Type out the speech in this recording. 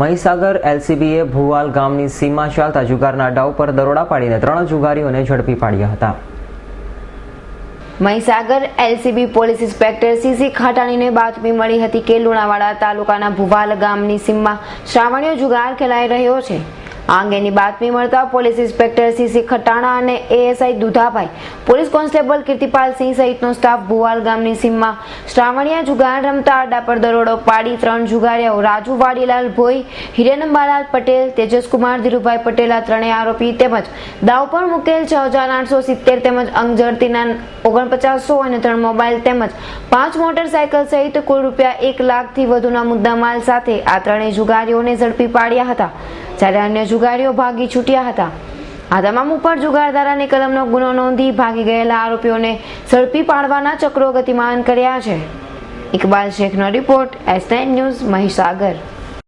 મહીસાગર એલસીબીએ ભુવાલ ગામની સીમા ચાલતા જુગારના અડ્ડા ઉપર દરોડા પાડીને ત્રણ જુગારીઓને ઝડપી પાડ્યા હતા. Mahisagar LCB police inspector C ખાટાણીને બાતમી મળી હતી કે લુણાવાડા તાલુકાના ભુવાલ ગામની સીમમાં શ્રાવણીય જુગાર ખેલાઈ રહ્યો છે. આ અંગેની બાતમી મળતા પોલીસ ઇન્સ્પેક્ટર સીસી ખટાણા અને ASI Dudhabhai, police constable Kirtipal Singh સહિતનો સ્ટાફ ભુવાલ ગામની સીમમાં શ્રાવણીયા જુગાર રમતા આડા પર દરોડો પાડી ત્રણ જુગારીઓ રાજુ વાડીલાલ ભોઈ, હિરેનંબાલાલ પટેલ, તેજસકુમાર ધીરુભાઈ પટેલ આ ત્રણેય આરોપી તેમજ દાવ પર મુકેલ છ હજાર આઠસો સિત્તેર તેમજ અંગ ઝડતીના ઓગણપચાસો અને ત્રણ મોબાઈલ તેમજ પાંચ મોટરસાયકલ સહિત કુલ રૂપિયા એક લાખથી વધુના મુદ્દામાલ સાથે આ ત્રણેય જુગારીઓને ઝડપી પાડ્યા હતા. જ્યારે અન્ય જુગારીઓ ભાગી છૂટ્યા હતા. આ તમામ ઉપર જુગારધારાની કલમનો ગુનો નોંધી ભાગી ગયેલા આરોપીઓને ઝડપી પાડવાના ચક્રો ગતિમાન કર્યા છે. ઇકબાલ શેખનો રિપોર્ટ એસ ન્યૂઝ મહીસાગર.